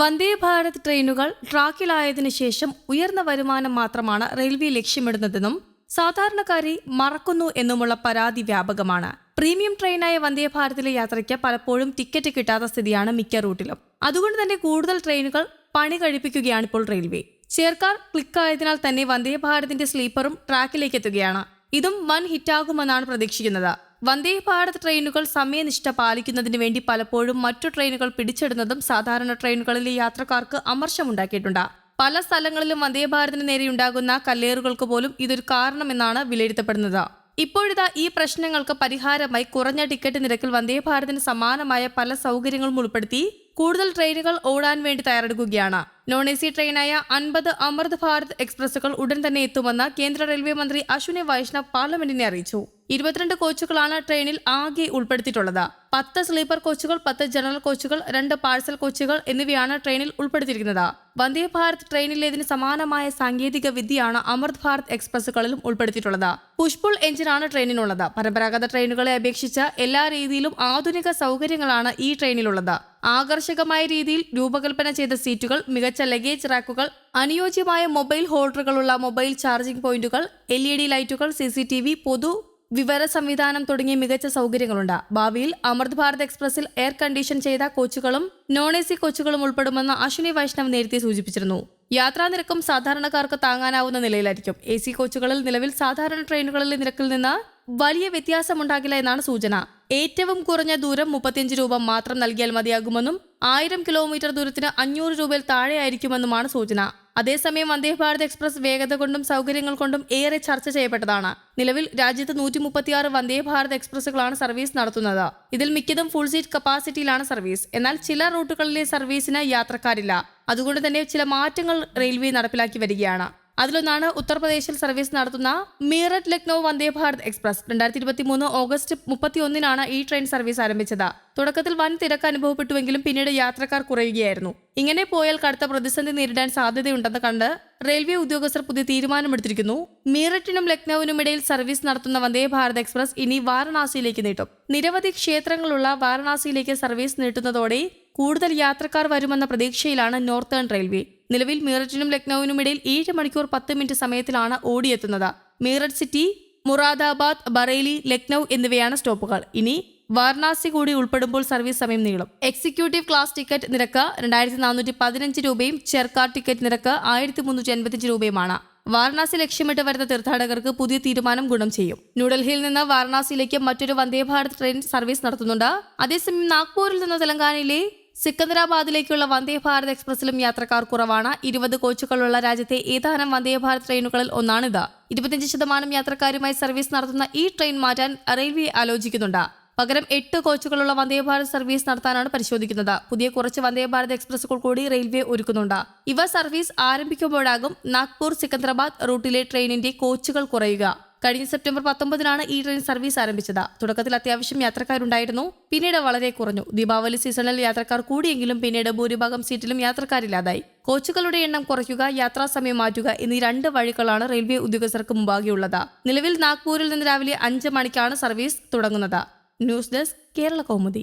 വന്ദേ ഭാരത് ട്രെയിനുകൾ ട്രാക്കിലായതിനു ശേഷം ഉയർന്ന വരുമാനം മാത്രമാണ് റെയിൽവേ ലക്ഷ്യമിടുന്നതെന്നും സാധാരണക്കാരെ മറക്കുന്നു എന്നുമുള്ള പരാതി വ്യാപകമാണ്. പ്രീമിയം ട്രെയിനായ വന്ദേ ഭാരതിലെ യാത്രയ്ക്ക് പലപ്പോഴും ടിക്കറ്റ് കിട്ടാത്ത സ്ഥിതിയാണ് മിക്ക റൂട്ടിലും. അതുകൊണ്ട് തന്നെ കൂടുതൽ ട്രെയിനുകൾ പണി കഴിപ്പിക്കുകയാണ് ഇപ്പോൾ റെയിൽവേ. ചേർക്കാർ ക്ലിക്കായതിനാൽ തന്നെ വന്ദേ ഭാരതിന്റെ സ്ലീപ്പറും ട്രാക്കിലേക്ക് എത്തുകയാണ് ഇതും വൻ ഹിറ്റാകുമെന്നാണ് പ്രതീക്ഷിക്കുന്നത്. വന്ദേ ഭാരത് ട്രെയിനുകൾ സമയനിഷ്ഠ പാലിക്കുന്നതിന് വേണ്ടി പലപ്പോഴും മറ്റു ട്രെയിനുകൾ പിടിച്ചെടുന്നതും സാധാരണ ട്രെയിനുകളിലെ യാത്രക്കാർക്ക് അമർഷമുണ്ടാക്കിയിട്ടുണ്ട്. പല സ്ഥലങ്ങളിലും വന്ദേ ഭാരതിന് നേരെയുണ്ടാകുന്ന കല്ലേറുകൾക്ക് പോലും ഇതൊരു കാരണമെന്നാണ് വിലയിരുത്തപ്പെടുന്നത്. ഇപ്പോഴിതാ ഈ പ്രശ്നങ്ങൾക്ക് പരിഹാരമായി കുറഞ്ഞ ടിക്കറ്റ് നിരക്കിൽ വന്ദേ ഭാരതിന് സമാനമായ പല സൗകര്യങ്ങളും ഉൾപ്പെടുത്തി കൂടുതൽ ട്രെയിനുകൾ ഓടാൻ വേണ്ടി തയ്യാറെടുക്കുകയാണ്. നോൺ എ സി ട്രെയിനായ അൻപത് അമൃത് ഭാരത് എക്സ്പ്രസുകൾ ഉടൻ തന്നെ എത്തുമെന്ന് കേന്ദ്ര റെയിൽവേ മന്ത്രി അശ്വിനി വൈഷ്ണവ് പാർലമെന്റിനെ അറിയിച്ചു. ഇരുപത്തിരണ്ട് കോച്ചുകളാണ് ട്രെയിനിൽ ആകെ ഉൾപ്പെടുത്തിയിട്ടുള്ളത്. പത്ത് സ്ലീപ്പർ കോച്ചുകൾ പത്ത് ജനറൽ കോച്ചുകൾ രണ്ട് പാഴ്സൽ കോച്ചുകൾ എന്നിവയാണ് ട്രെയിനിൽ ഉൾപ്പെടുത്തിയിരിക്കുന്നത്. വന്ദേ ഭാരത് ട്രെയിനിലേതിന് സമാനമായ സാങ്കേതിക വിദ്യയാണ് അമൃത് ഭാരത് എക്സ്പ്രസുകളിലും ഉൾപ്പെടുത്തിയിട്ടുള്ളത്. പുഷ്പുൾ എഞ്ചിനാണ് ട്രെയിനിനുള്ളത്. പരമ്പരാഗത ട്രെയിനുകളെ അപേക്ഷിച്ച് എല്ലാ രീതിയിലും ആധുനിക സൗകര്യങ്ങളാണ് ഈ ട്രെയിനിലുള്ളത്. ആകർഷകമായ രീതിയിൽ രൂപകൽപ്പന ചെയ്ത സീറ്റുകൾ മികച്ച ലഗേജ് റാക്കുകൾ അനുയോജ്യമായ മൊബൈൽ ഹോൾഡറുകളുള്ള മൊബൈൽ ചാർജിംഗ് പോയിന്റുകൾ എൽ ഇ ഡി ലൈറ്റുകൾ സി സി ടി വി പൊതു വിവര സംവിധാനം തുടങ്ങിയ മികച്ച സൗകര്യങ്ങളുണ്ട്. ഭാവിയിൽ അമൃത് ഭാരത് എക്സ്പ്രസിൽ എയർ കണ്ടീഷൻ ചെയ്ത കോച്ചുകളും നോൺ എ സി കോച്ചുകളും ഉൾപ്പെടുമെന്ന് അശ്വിനി വൈഷ്ണവ് നേരത്തെ സൂചിപ്പിച്ചിരുന്നു. യാത്രാ നിരക്കും സാധാരണക്കാർക്ക് താങ്ങാനാവുന്ന നിലയിലായിരിക്കും. എ സി കോച്ചുകളിൽ നിലവിൽ സാധാരണ ട്രെയിനുകളിലെ നിരക്കിൽ നിന്ന് വലിയ വ്യത്യാസമുണ്ടാകില്ല എന്നാണ് സൂചന. ഏറ്റവും കുറഞ്ഞ ദൂരം മുപ്പത്തിയഞ്ച് രൂപ മാത്രം നൽകിയാൽ മതിയാകുമെന്നും ആയിരം കിലോമീറ്റർ ദൂരത്തിന് അഞ്ഞൂറ് രൂപയിൽ താഴെയായിരിക്കുമെന്നുമാണ് സൂചന. അതേസമയം വന്ദേ ഭാരത് എക്സ്പ്രസ് വേഗത കൊണ്ടും സൗകര്യങ്ങൾ കൊണ്ടും ഏറെ ചർച്ച ചെയ്യപ്പെട്ടതാണ്. നിലവിൽ രാജ്യത്ത് നൂറ്റി മുപ്പത്തിയാറ് വന്ദേ ഭാരത് എക്സ്പ്രസുകളാണ് സർവീസ് നടത്തുന്നത്. ഇതിൽ മിക്കതും ഫുൾ സീറ്റ് കപ്പാസിറ്റിയിലാണ് സർവീസ്. എന്നാൽ ചില റൂട്ടുകളിലെ സർവീസിന് യാത്രക്കാരില്ല. അതുകൊണ്ട് തന്നെ ചില മാറ്റങ്ങൾ റെയിൽവേ നടപ്പിലാക്കി വരികയാണ്. അതിലൊന്നാണ് ഉത്തർപ്രദേശിൽ സർവീസ് നടത്തുന്ന മീററ്റ് ലക്നൌ വന്ദേ ഭാരത് എക്സ്പ്രസ്. രണ്ടായിരത്തി ഇരുപത്തി മൂന്ന് ഓഗസ്റ്റ് മുപ്പത്തി ഒന്നിനാണ് ഈ ട്രെയിൻ സർവീസ് ആരംഭിച്ചത്. തുടക്കത്തിൽ വൻ തിരക്ക് അനുഭവപ്പെട്ടുവെങ്കിലും പിന്നീട് യാത്രക്കാർ കുറയുകയായിരുന്നു. ഇങ്ങനെ പോയാൽ കടുത്ത പ്രതിസന്ധി നേരിടാൻ സാധ്യതയുണ്ടെന്ന് കണ്ട് റെയിൽവേ ഉദ്യോഗസ്ഥർ പുതിയ തീരുമാനമെടുത്തിരിക്കുന്നു. മീററ്റിനും ലക്നൌവിനും ഇടയിൽ സർവീസ് നടത്തുന്ന വന്ദേ ഭാരത് എക്സ്പ്രസ് ഇനി വാരണാസിയിലേക്ക് നീട്ടും. നിരവധി ക്ഷേത്രങ്ങളുള്ള വാരണാസിയിലേക്ക് സർവീസ് നീട്ടുന്നതോടെ കൂടുതൽ യാത്രക്കാർ വരുമെന്ന പ്രതീക്ഷയിലാണ് നോർത്തേൺ റെയിൽവേ. നിലവിൽ മീററ്റിനും ലക്നൌവിനും ഇടയിൽ ഏഴ് മണിക്കൂർ പത്ത് മിനിറ്റ് സമയത്തിലാണ് ഓടിയെത്തുന്നത്. മീററ്റ് സിറ്റി മുറാദാബാദ് ബറേലി ലക്നൌ എന്നിവയാണ് സ്റ്റോപ്പുകൾ. ഇനി വാരണാസി കൂടി ഉൾപ്പെടുമ്പോൾ സർവീസ് സമയം നീളും. എക്സിക്യൂട്ടീവ് ക്ലാസ് ടിക്കറ്റ് നിരക്ക് രണ്ടായിരത്തി നാനൂറ്റി പതിനഞ്ച് രൂപയും ചെർക്കാർ ടിക്കറ്റ് നിരക്ക് ആയിരത്തി മുന്നൂറ്റി എൺപത്തിയഞ്ച് രൂപയുമാണ്. വാരണാസി ലക്ഷ്യമിട്ട് വരുന്ന തീർത്ഥാടകർക്ക് പുതിയ തീരുമാനം ഗുണം ചെയ്യും. ന്യൂഡൽഹിയിൽ നിന്ന് വാരണാസിയിലേക്ക് മറ്റൊരു വന്ദേ ഭാരത് ട്രെയിൻ സർവീസ് നടത്തുന്നുണ്ട്. അതേസമയം നാഗ്പൂരിൽ നിന്ന് തെലങ്കാനയിലെ സിക്കന്ദരാബാദിലേക്കുള്ള വന്ദേ ഭാരത് എക്സ്പ്രസിലും യാത്രക്കാർ കുറവാണ്. ഇരുപത് കോച്ചുകളുള്ള രാജ്യത്തെ ഏതാനും വന്ദേ ഭാരത് ട്രെയിനുകളിൽ ഒന്നാണിത്. ഇരുപത്തിയഞ്ച് ശതമാനം യാത്രക്കാരുമായി സർവീസ് നടത്തുന്ന ഈ ട്രെയിൻ മാറ്റാൻ റെയിൽവേ ആലോചിക്കുന്നുണ്ട്. പകരം എട്ട് കോച്ചുകളുള്ള വന്ദേ ഭാരത് സർവീസ് നടത്താനാണ് പരിശോധിക്കുന്നത്. പുതിയ കുറച്ച് വന്ദേ ഭാരത് എക്സ്പ്രസുകൾ കൂടി റെയിൽവേ ഒരുക്കുന്നുണ്ട്. ഇവ സർവീസ് ആരംഭിക്കുമ്പോഴാകും നാഗ്പൂർ സിക്കന്ദരാബാദ് റൂട്ടിലെ ട്രെയിനിന്റെ കോച്ചുകൾ കുറയുക. കഴിഞ്ഞ സെപ്റ്റംബർ പത്തൊമ്പതിനാണ് ഈ ട്രെയിൻ സർവീസ് ആരംഭിച്ചത്. തുടക്കത്തിൽ അത്യാവശ്യം യാത്രക്കാരുണ്ടായിരുന്നു. പിന്നീട് വളരെ കുറഞ്ഞു. ദീപാവലി സീസണിൽ യാത്രക്കാർ കൂടിയെങ്കിലും പിന്നീട് ഭൂരിഭാഗം സീറ്റിലും യാത്രക്കാരില്ലാതായി. കോച്ചുകളുടെ എണ്ണം കുറയ്ക്കുക യാത്രാ സമയം മാറ്റുക എന്നീ രണ്ട് വഴികളാണ് റെയിൽവേ ഉദ്യോഗസ്ഥർക്ക് മുമ്പാകെയുള്ളത്. നിലവിൽ നാഗ്പൂരിൽ നിന്ന് രാവിലെ അഞ്ച് മണിക്കാണ് സർവീസ് തുടങ്ങുന്നത്. News desk Kerala Kaumudi.